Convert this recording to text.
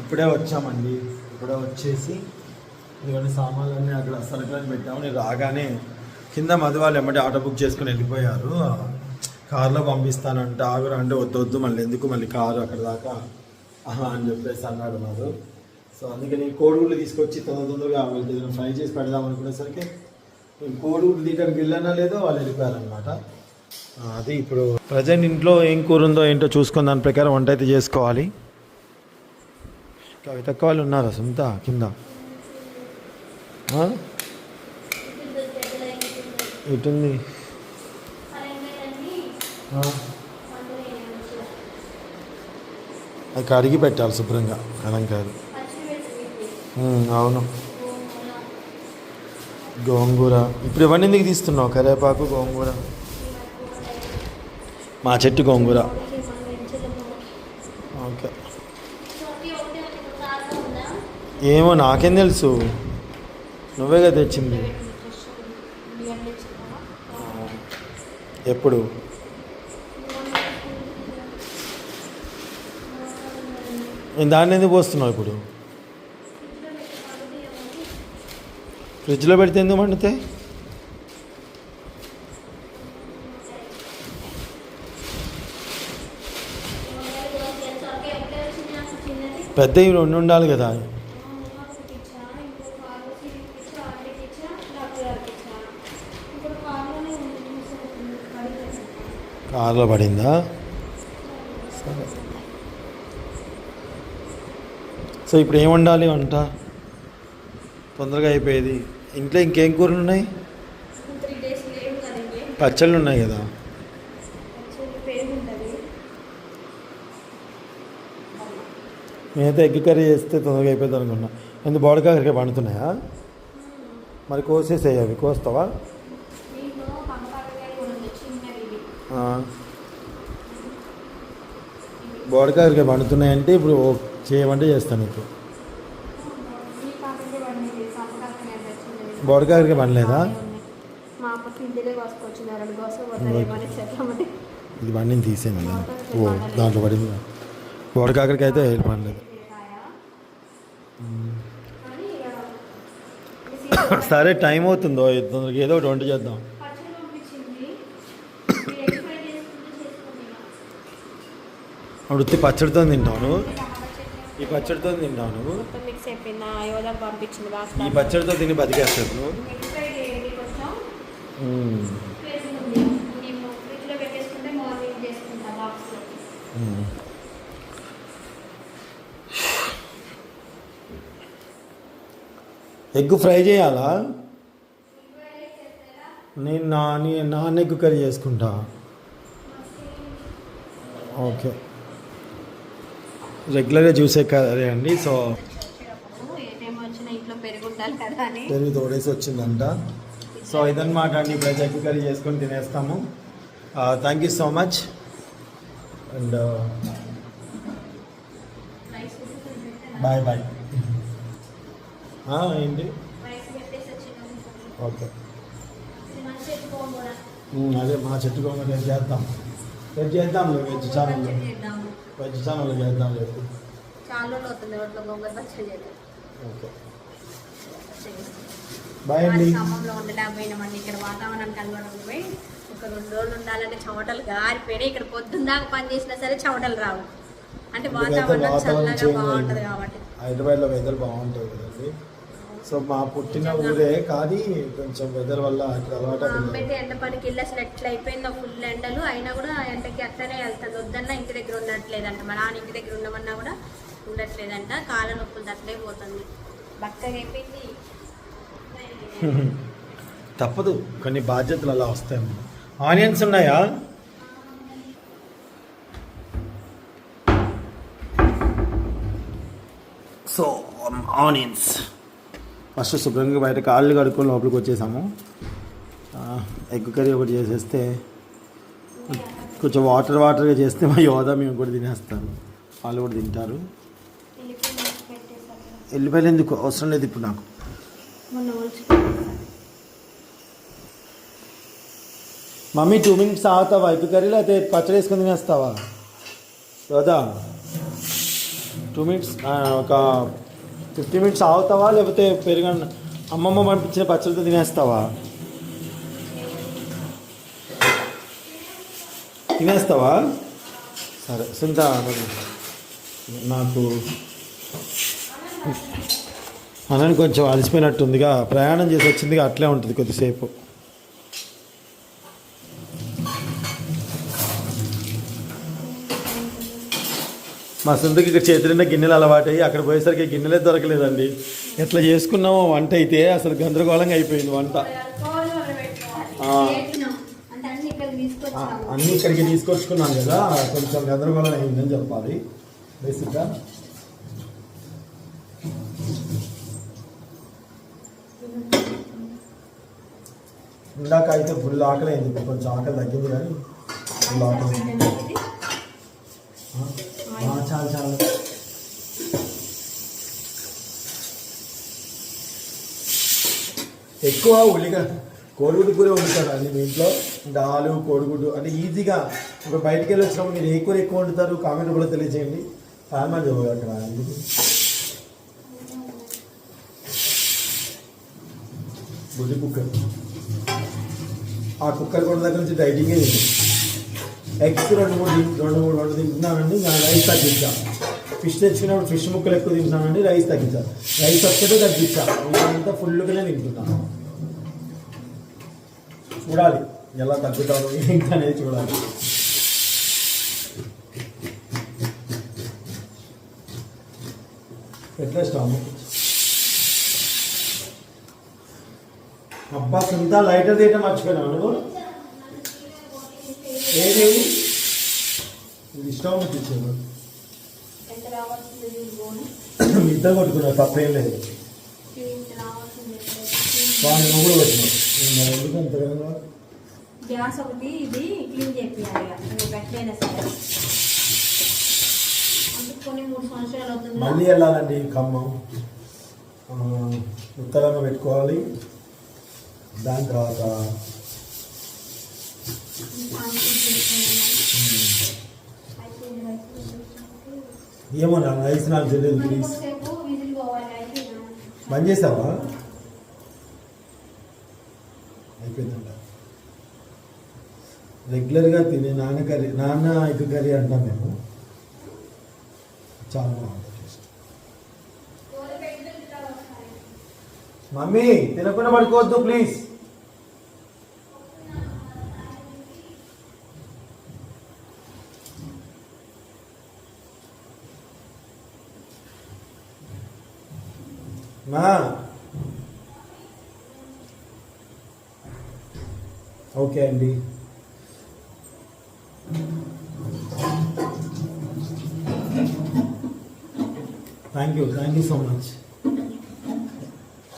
ఇప్పుడే వచ్చామండి. ఇప్పుడే వచ్చేసి ఇవన్నీ సామాన్లన్నీ అక్కడ సరుకులని పెట్టాము. నేను రాగానే కింద మధు వాళ్ళు ఎమ్మటి ఆటో బుక్ చేసుకుని వెళ్ళిపోయారు. కారులో పంపిస్తానంటే. ఆగురా అంటే వద్దు వద్దు మళ్ళీ ఎందుకు? మళ్ళీ కారు అక్కడ దాకా. ఆహా అని చెప్పేసి అన్నాడు మారు సో అందుకే నేను కోడిగుడ్లు తీసుకొచ్చి తొందర తొందరగా వెళ్తే ఫ్రై చేసి పెడదాం అనుకునేసరికి నేను కోడిగుడ్లు తీయడానికి వెళ్ళానా లేదో వాళ్ళు వెళ్ళిపోయారనమాట అది ఇప్పుడు ప్రజెంట్ ఇంట్లో ఏం కూర ఉందో ఏంటో చూసుకుని దాని ప్రకారం వంట అయితే చేసుకోవాలి. కవితక్క వాళ్ళు ఉన్నారా సుమిత కింద ఎటుంది అది కడిగి పెట్టాలి శుభ్రంగా అలంకారం అవును. గోంగూర. ఇప్పుడు ఇవన్నీ ఎందుకు తీస్తున్నావు? కరివేపాకు గోంగూర. మా చెట్టు గోంగూర. ఓకే. ఏమో నాకేం తెలుసు. నువ్వే కదా తెచ్చింది. ఎప్పుడు? నేను దాన్ని ఎందుకు పోస్తున్నావు ఇప్పుడు? ఫ్రిడ్జ్లో పెడితే ఎందుకు మండితే పెద్దవి రెండు ఉండాలి కదా. కారులో పడిందా? సరే. సో ఇప్పుడు ఏం వండాలి వంట? తొందరగా అయిపోయేది. ఇంట్లో ఇంకేం కూరలు ఉన్నాయి? పచ్చళ్ళు ఉన్నాయి కదా. నేనైతే ఎగ్ కర్రీ చేస్తే తొందరగా అయిపోతుంది అనుకున్నా. ఎందుకు? బోడకాకరికాయ పండుతున్నాయా? మరి కోసేసేయి అవి కోస్తావా. బోడకాకరికాయ పండుతున్నాయంటే ఇప్పుడు ఓ చేయమంటే చేస్తాను చిన్నవి బోడకాకరికాయ పండలేదా? ఇది బండిని తీసేయమని. ఓ దాంట్లో పడింది. బోడకాకరికాయ అయితే పండలేదు కానీ ఇక సరే టైం అవుతుందో తొందరగా ఏదో ఒకటి వంట చేద్దాం. ఉత్తి పచ్చడితో తింటాను ఈ పచ్చడితో తింటాను ఈ పచ్చడితో తిని బతికేస్తాను నువ్వు ఎగ్ ఫ్రై చేయండి కొంచెం మ్మ్. ప్లేస్ ఉంది నేను ఫ్రిడ్జ్లో పెట్టేసుకుంటే మార్నింగ్ చేసుకుంటా బాక్స్లో మ్మ్. ఎగ్ ఫ్రై చేయాలా? నేను నా నీ- నాన్ ఎగ్ కర్రీ చేసుకుంటా. ఓకే. రెగ్యులర్గా చూసే కర్రీ అండి? సో పెరుగు తోడేసి వచ్చిందంట. సో ఇదన్నమాట అండి. ఇప్పుడు ఎగ్ కర్రీ చేసుకొని తినేస్తాము. Thank you so much and bye bye ఏంటి? ఓకే. అదే మా చెట్టు గోంగూర రేపు చేద్దాం. రేపు చేద్దాం వెజ్ ఛానల్ వెజ్ ఛానల్ చేద్దాం రేపు. చేద్దాం ఓకే. బాయ్ అండి. కానీ ఖమ్మంలో ఉండలేకపోయినామండి ఇక్కడ వాతావరణానికి అలవాటు పోయి ఒక రెండు రోజులు ఉండాలంటే చెమటలు గారిపోయినాయి. ఇక్కడ పొద్దున్న దాకా పని చేసినా సరే చెమటలు రావు. అంటే వాతావరణం చల్లగా బాగుంటుంది కాబట్టి. హైదరాబాద్లో వెదర్ బాగుంటుంది కదండి. సో మా పుట్టిన ఊరే కానీ కొంచెం వెదర్ వల్ల అలవాటు అమ్మ అయితే ఎండ పనికి వెళ్ళి అసలు ఎట్లా అయిపోయిందో ఫుల్ ఎండలు. అయినా కూడా ఎండకి అట్లనే వెళ్తుంది వద్దన్నా ఇంటి దగ్గర ఉండట్లేదంట. మా నాన్న ఇంటి దగ్గర ఉండమన్నా కూడా ఉండట్లేదంట. కాళ్ళ నొప్పులు అట్లే పోతుంది. బక్కగా అయిపోయింది. తప్పదు. కొన్ని బాధ్యతలు అలా వస్తాయి. ఆనియన్స్ ఉన్నాయా? So onions. ఫస్ట్ శుభ్రంగా బయట కాళ్ళు కడుక్కొని లోపలికి వచ్చేసాము. ఎగ్ కర్రీ ఒకటి చేసేస్తే కొంచెం వాటర్ వాటర్గా చేస్తే మా యోధ మేము కూడా తినేస్తాను వాళ్ళు కూడా తింటారు. ఎల్లిపాయలు ఎందుకు? అవసరం లేదు ఇప్పుడు నాకు. మమ్మీ టూ మినిట్స్ ఆగుతావా? ఎగ్ కర్రీ లేకపోతే పచ్చడి వేసుకొని తినేస్తావా? యోధ టూ మినిట్స్ ఒక ఫిఫ్టీ మినిట్స్ ఆగుతావా? లేకపోతే పెరుగన్న అమ్మమ్మ పంపించిన పచ్చడితో తినేస్తావా? తినేస్తావా? సరే సుంత నాకు అనని కొంచెం అలసిపోయినట్టుందిగా ప్రయాణం చేసి వచ్చిందిగా అట్లే ఉంటుంది కొద్దిసేపు. మా సొంతకి ఇక్కడ చేతులున్న గిన్నెలు అలవాటయ్యి అక్కడ పోయేసరికి గిన్నెలే దొరకలేదండి. ఎట్లా చేసుకున్నామో వంట అయితే అసలు గందరగోళంగా అయిపోయింది వంట. అన్ని ఇక్కడికి తీసుకొచ్చుకున్నాను కదా కొంచెం గందరగోళం అయిందని చెప్పాలి. బేసిక్గా. ఇందాక అయితే ఫుల్ ఆకలి అయింది కొంచెం ఆకలి తగ్గింది కానీ ఫుల్ ఆకలి. చాలు చాలు. ఎక్కువ ఉల్లిగడ్డ కోడిగుడ్డు కూర వండుతారు. అండి మీ ఇంట్లో దాలు కోడిగుడ్డు అంటే ఈజీగా ఇప్పుడు బయటికి వెళ్ళి వచ్చినప్పుడు మీరు ఏ కూర ఎక్కువ వండుతారు కామెంట్ కూడా తెలియజేయండి. కామెంట్ అక్కడ ఎందుకు? కుక్కర్. ఆ కుక్కర్ కూడా దగ్గర నుంచి డైటింగే చేయండి. ఎగ్స్ రెండు మూడు రెండు మూడు రెండు తింటున్నానండి. నా రైస్ తగ్గించా. ఫిష్ తెచ్చుకున్నప్పుడు ఫిష్ ముక్కలు ఎక్కువ తింటున్నానండి. రైస్ తగ్గించా. రైస్ ఒక్కటే తగ్గించా. అంతా ఫుల్గానే తింటున్నాను చూడాలి ఎలా తగ్గుతారు ఏంటి అనేది చూడాలి. ఎట్లా అబ్బా సుంతా లైటర్ తీయటం మర్చిపోయినా నువ్వు ఏది? ఇది స్టవ్ మీ ఇద్దరు కొట్టుకున్నారు తప్పేం లేదు. ఇంత రావాల్సింది వాళ్ళు నువ్వు కూడా కొట్టినావు మరి ఎందుకు అంతగా గ్యాస్ ఒకటి ఇది క్లీన్ చేయాలి ఎట్లయినా సరే. మళ్ళీ వెళ్ళాలండి ఖమ్మం. ఉత్తరంగా పెట్టుకోవాలి. దాని తర్వాత ఏమో నా రైస్ నాకు తెలియదు ప్లీజ్ బంద్ చేసావా? అయిపోయిందంట. రెగ్యులర్గా తినే నాన్న కర్రీ నాన్న ఎగ్ కర్రీ అంటాం మేము. చాలా బాగుంటుంది టేస్ట్. మమ్మీ తినకుండా పడుకోవద్దు ప్లీజ్ మా ఓకే అండి thank you thank you so much